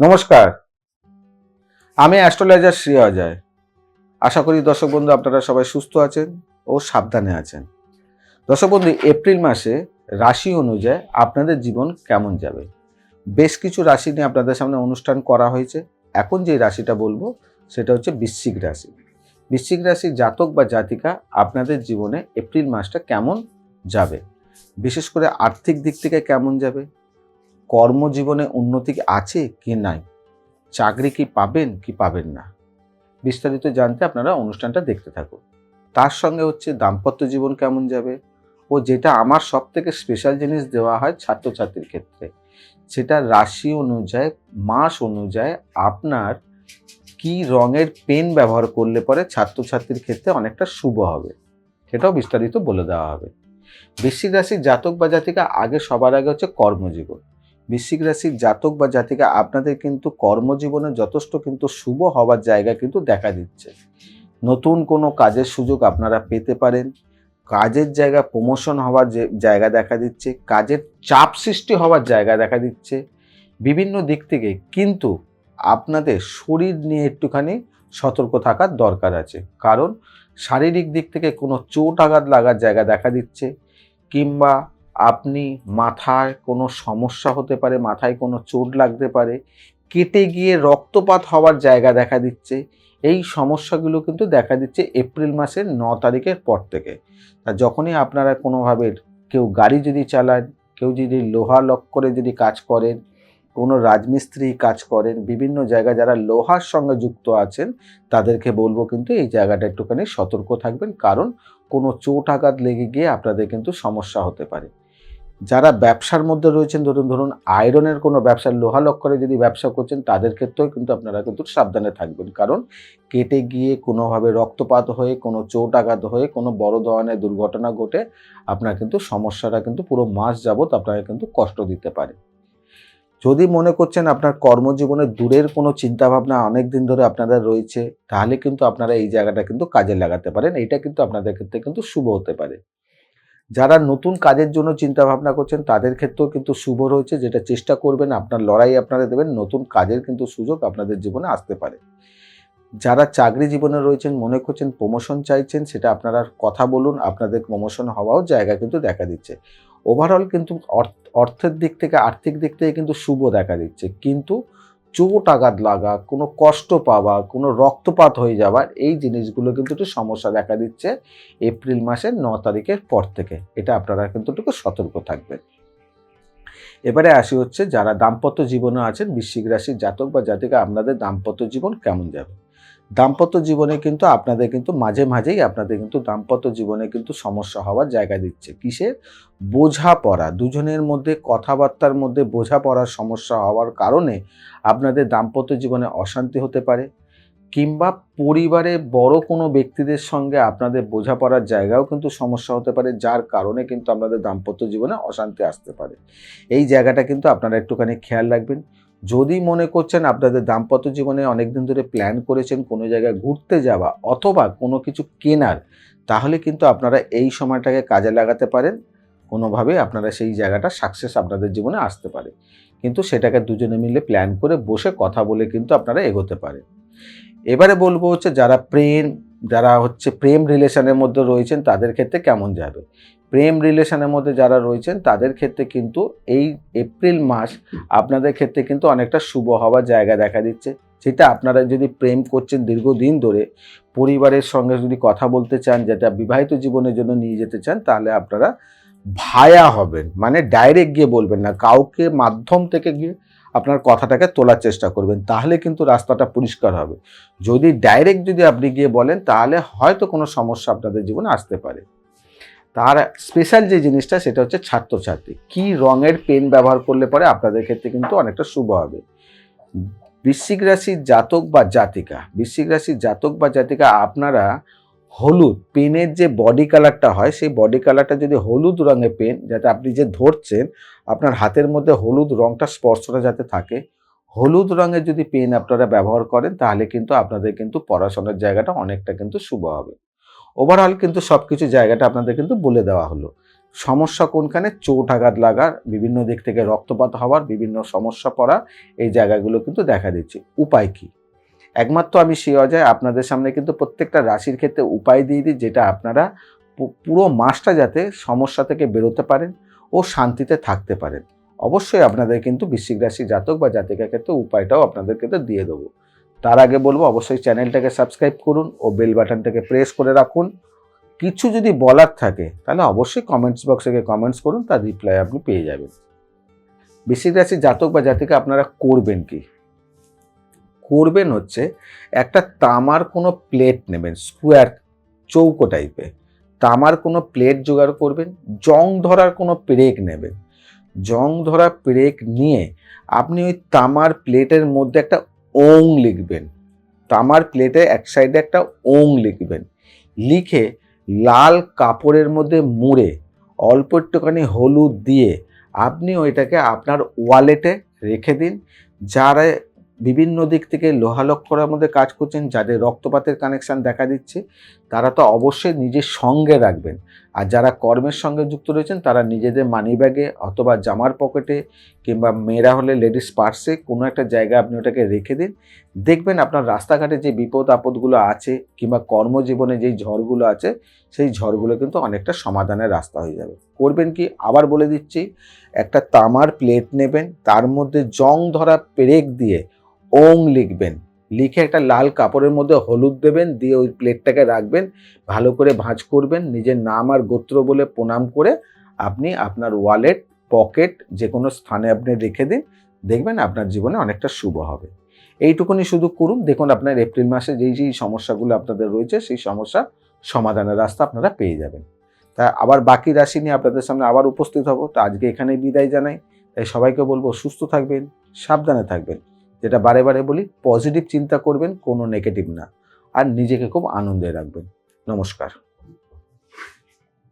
নমস্কার। আমি অ্যাস্ট্রোলজার শ্রী অজয়। আশা করি দর্শক বন্ধু আপনারা সবাই সুস্থ আছেন ও সাবধানে আছেন। দর্শক বন্ধু, এপ্রিল মাসে রাশি অনুযায়ী আপনাদের জীবন কেমন যাবে? বেশ কিছু রাশি নিয়ে আপনাদের সামনে অনুষ্ঠান করা হয়েছে। এখন যে রাশিটা বলব, সেটা হচ্ছে বৃশ্চিক রাশি। বৃশ্চিক রাশির জাতক বা জাতিকা আপনাদের জীবনে এপ্রিল মাসটা কেমন যাবে? বিশেষ করে আর্থিক দিক থেকে কেমন যাবে? কর্মজীবনে উন্নতি আছে কি নাই? চাকরি কি পাবেন কি পাবেন না? বিস্তারিত জানতে আপনারা অনুষ্ঠানটা দেখতে থাকুন। তার সঙ্গে হচ্ছে দাম্পত্য জীবন কেমন যাবে? ও যেটা আমার সব থেকে স্পেশাল জিনিস দেওয়া হয় ছাত্রছাত্রীর ক্ষেত্রে, সেটা রাশি অনুযায়ী, মাস অনুযায়ী আপনার কি রঙের পেন ব্যবহার করলে পরে ছাত্রছাত্রীর ক্ষেত্রে অনেকটা শুভ হবে, সেটাও বিস্তারিত বলে দেওয়া হবে। বৃশ্চিক রাশির জাতক বা জাতিকা আগে সবার আগে হচ্ছে কর্মজীবন। বৃশ্চিক রাশির জাতক বা জাতিকা আপনাদের কিন্তু কর্মজীবনে যথেষ্ট কিন্তু শুভ হওয়ার জায়গা কিন্তু দেখা দিচ্ছে। নতুন কোনো কাজের সুযোগ আপনারা পেতে পারেন। কাজের জায়গা প্রমোশন হওয়ার যে জায়গা দেখা দিচ্ছে, কাজের চাপ সৃষ্টি হওয়ার জায়গা দেখা দিচ্ছে। বিভিন্ন দিক থেকে কিন্তু আপনাদের শরীর নিয়ে একটুখানি সতর্ক থাকার দরকার আছে। কারণ শারীরিক দিক থেকে কোনো চোট আঘাত লাগার জায়গা দেখা দিচ্ছে কিংবা আপনি মাথায় কোনো সমস্যা হতে পারে, মাথায় কোনো চোট লাগতে পারে, কেটে গিয়ে রক্তপাত হওয়ার জায়গা দেখা দিচ্ছে, এই সমস্যাগুলো কিন্তু দেখা দিচ্ছে এপ্রিল মাসের ন তারিখের পর থেকে। তা যখনই আপনারা কোনোভাবে কেউ গাড়ি যদি চালান, কেউ যদি লোহা লক করে যদি কাজ করেন, কোনো রাজমিস্ত্রি কাজ করেন, বিভিন্ন জায়গায় যারা লোহার সঙ্গে যুক্ত আছেন, তাদেরকে বলব কিন্তু এই জায়গাটা একটুখানি সতর্ক থাকবেন, কারণ কোনো চোট আঘাত লেগে গিয়ে আপনাদের কিন্তু সমস্যা হতে পারে। যারা ব্যবসার মধ্যে রয়েছেন, ধরুন ধরুন, আয়রনের কোনো ব্যবসা লোহা লক্করে যদি ব্যবসা করছেন, তাদের ক্ষেত্রেও কিন্তু আপনারা কিন্তু সাবধানে থাকবেন। কারণ কেটে গিয়ে কোনোভাবে রক্তপাত হয়ে, কোনো চোট আঘাত হয়ে, কোনো বড় ধরনের দুর্ঘটনা ঘটে, আপনার কিন্তু সমস্যাটা কিন্তু পুরো মাস যাবত আপনাকে কিন্তু কষ্ট দিতে পারে। যদি মনে করছেন আপনার কর্মজীবনে দূরের কোনো চিন্তাভাবনা অনেক দিন ধরে আপনাদের রয়েছে, তাহলে কিন্তু আপনারা এই জায়গাটা কিন্তু কাজে লাগাতে পারেন। এটা কিন্তু আপনাদের ক্ষেত্রে কিন্তু শুভ হতে পারে। যারা নতুন কাজের জন্য চিন্তা ভাবনা করছেন, তাদের ক্ষেত্রেও কিন্তু শুভ রয়েছে। যেটা চেষ্টা করবেন, আপনার লড়াই আপনারা দেবেন, নতুন কাজের কিন্তু সুযোগ আপনাদের জীবনে আসতে পারে। যারা চাকরি জীবনে রয়েছেন, মনে করছেন প্রমোশন চাইছেন, সেটা আপনারা কথা বলুন, আপনাদের প্রমোশন হওয়াও জায়গা কিন্তু দেখা দিচ্ছে। ওভারঅল কিন্তু অর্থ- অর্থের দিক থেকে, আর্থিক দিক থেকে কিন্তু শুভ দেখা দিচ্ছে। কিন্তু চোট আঘাত লাগা, কোনো কষ্ট পাওয়া, কোনো রক্তপাত হয়ে যাওয়ার এই জিনিসগুলো কিন্তু একটু সমস্যা দেখা দিচ্ছে এপ্রিল মাসের ন তারিখের পর থেকে। এটা আপনারা কিন্তু একটু সতর্ক থাকবেন। এবারে আসি হচ্ছে যারা দাম্পত্য জীবনে আছেন বিশ্বিক রাশির জাতক বা জাতিকা, আপনাদের দাম্পত্য জীবন কেমন যাবে? দাম্পত্য জীবনে কিন্তু আপনাদের কিন্তু মাঝে মাঝেই আপনাদের কিন্তু দাম্পত্য জীবনে কিন্তু সমস্যা হওয়ার জায়গা দিচ্ছে। কিসের? বোঝাপড়া। দুজনের মধ্যে কথাবার্তার মধ্যে বোঝাপড়ার সমস্যা হওয়ার কারণে আপনাদের দাম্পত্য জীবনে অশান্তি হতে পারে কিংবা পরিবারে বড় কোনো ব্যক্তিদের সঙ্গে আপনাদের বোঝাপড়ার জায়গাও কিন্তু সমস্যা হতে পারে, যার কারণে কিন্তু আপনাদের দাম্পত্য জীবনে অশান্তি আসতে পারে। এই জায়গাটা কিন্তু আপনারা একটুখানি খেয়াল রাখবেন। যদি মনে করছেন আপনাদের দাম্পত্য জীবনে অনেক দিন ধরে প্ল্যান করেছেন কোনো জায়গায় ঘুরতে যাওয়া অথবা কোনো কিছু কেনার, তাহলে কিন্তু আপনারা এই সময়টাকে কাজে লাগাতে পারেন। কোনোভাবে আপনারা সেই জায়গাটা সাকসেস আপনাদের জীবনে আসতে পারে। কিন্তু সেটাকে দুজনে মিলে প্ল্যান করে বসে কথা বলে কিন্তু আপনারা এগোতে পারেন। এবারে বলব হচ্ছে যারা প্রেম, যারা হচ্ছে প্রেম রিলেশনের মধ্যে রয়েছেন, তাদের ক্ষেত্রে কেমন যাবে? প্রেম রিলেশনের মধ্যে যারা রয়েছেন, তাদের ক্ষেত্রে কিন্তু এই এপ্রিল মাস আপনাদের ক্ষেত্রে কিন্তু অনেকটা শুভ হওয়ার জায়গা দেখা দিচ্ছে। সেটা আপনারা যদি প্রেম করছেন দীর্ঘদিন ধরে, পরিবারের সঙ্গে যদি কথা বলতে চান, যেটা বিবাহিত জীবনের জন্য নিয়ে যেতে চান, তাহলে আপনারা ভায়া হবেন। মানে ডাইরেক্ট গিয়ে বলবেন না, কাউকে মাধ্যম থেকে গিয়ে আপনার কথাটাকে তোলার চেষ্টা করবেন, তাহলে কিন্তু রাস্তাটা পরিষ্কার হবে। যদি ডাইরেক্ট যদি আপনি গিয়ে বলেন, তাহলে হয়তো কোনো সমস্যা আপনাদের জীবনে আসতে পারে। তার স্পেশাল যে জিনিসটা সেটা হচ্ছে ছাত্রছাত্রী। কি রঙের পেন ব্যবহার করলে পরে আপনাদের ক্ষেত্রে কিন্তু অনেকটা শুভ হবে। বৃশ্চিক রাশির জাতক বা জাতিকা, বৃশ্চিক রাশির জাতক বা জাতিকা আপনারা হলুদ পেনের যে বডি কালারটা হয়, সেই বডি কালারটা যদি হলুদ রঙের পেন যাতে আপনি যে ধরছেন, আপনার হাতের মধ্যে হলুদ রঙটা স্পর্শটা যাতে থাকে, হলুদ রঙের যদি পেন আপনারা ব্যবহার করেন, তাহলে কিন্তু আপনাদের কিন্তু পড়াশোনার জায়গাটা অনেকটা কিন্তু শুভ হবে। ওভারঅল কিন্তু সব কিছু জায়গাটা আপনাদের কিন্তু বলে দেওয়া হলো। সমস্যা কোনখানে? চোট আঘাত লাগার বিভিন্ন দিক থেকে রক্তপাত হওয়ার, বিভিন্ন সমস্যা পড়া, এই জায়গাগুলো কিন্তু দেখা দিচ্ছে। উপায় কি? একমাত্র আমি সে অজয় আপনাদের সামনে কিন্তু প্রত্যেকটা রাশির ক্ষেত্রে উপায় দিয়ে দিই, যেটা আপনারা পুরো মাসটা যাতে সমস্যা থেকে বেরোতে পারেন ও শান্তিতে থাকতে পারেন। অবশ্যই আপনাদের কিন্তু বৃশ্চিক রাশি জাতক বা জাতিকার ক্ষেত্রে উপায়টাও আপনাদের ক্ষেত্রে দিয়ে দেবো। তার আগে বলব, অবশ্যই চ্যানেলটাকে সাবস্ক্রাইব করুন ও বেল বাটনটাকে প্রেস করে রাখুন। কিছু যদি বলার থাকে, তাহলে অবশ্যই কমেন্টস বক্সে গিয়ে কমেন্টস করুন, তার রিপ্লাই আপনি পেয়ে যাবেন। বৃশ্চিক রাশি জাতক বা জাতিকা আপনারা করবেন কি? করবেন হচ্ছে একটা তামার কোনো প্লেট নেবেন স্কোয়ার চৌকো টাইপের তামার কোনো প্লেট জোগাড় করবেন, জং ধরার কোনো পেরেক নেবেন। জং ধরা পেরেক নিয়ে আপনি ওই তামার প্লেটের মধ্যে একটা ওং লিখবেন। তামার প্লেটে এক সাইডে একটা ওং লিখবেন। লিখে লাল কাপড়ের মধ্যে মুড়ে অল্প একটুখানি হলুদ দিয়ে আপনি ওইটাকে আপনার ওয়ালেটে রেখে দিন। যারা বিভিন্ন দিক থেকে লোহালক্ষরার মধ্যে কাজ করছেন, যাদের রক্তপাতের কানেকশান দেখা দিচ্ছে তারা তো অবশ্যই নিজের সঙ্গে রাখবেন। আর যারা কর্মের সঙ্গে যুক্ত রয়েছেন, তারা নিজেদের মানি ব্যাগে অথবা জামার পকেটে কিংবা মেয়েরা হলে লেডিস পার্সে কোনো একটা জায়গায় আপনি ওটাকে রেখে দিন। দেখবেন আপনার রাস্তাঘাটে যে বিপদ আপদগুলো আছে কিংবা কর্মজীবনে যেই ঝড়গুলো আছে, সেই ঝড়গুলো কিন্তু অনেকটা সমাধানের রাস্তা হয়ে যাবে। করবেন কি? আবার বলে দিচ্ছি, একটা তামার প্লেট নেবেন, তার মধ্যে জং ধরা পেরেক দিয়ে ওং লিখবেন। লিখে একটা লাল কাপড়ের মধ্যে হলুদ দেবেন, দিয়ে ওই প্লেটটাকে রাখবেন, ভালো করে ভাঁজ করবেন, নিজের নাম আর গোত্র বলে প্রণাম করে আপনি আপনার ওয়ালেট, পকেট যে কোনো স্থানে আপনি রেখে দিন, দেখবেন আপনার জীবনে অনেকটা শুভ হবে। এইটুকুনি শুধু করুন, দেখুন আপনার এপ্রিল মাসে যেই যেই সমস্যাগুলো আপনাদের রয়েছে, সেই সমস্যা সমাধানের রাস্তা আপনারা পেয়ে যাবেন। তা আবার বাকি রাশি নিয়ে আপনাদের সামনে আবার উপস্থিত হব, তো আজকে এখানে বিদায় জানাই। তাই সবাইকে বলব, সুস্থ থাকবেন, সাবধানে থাকবেন। যেটা বারে বারে বলি পজিটিভ চিন্তা করবেন, কোনো নেগেটিভ না। আর নিজেকে খুব আনন্দে রাখবেন। নমস্কার।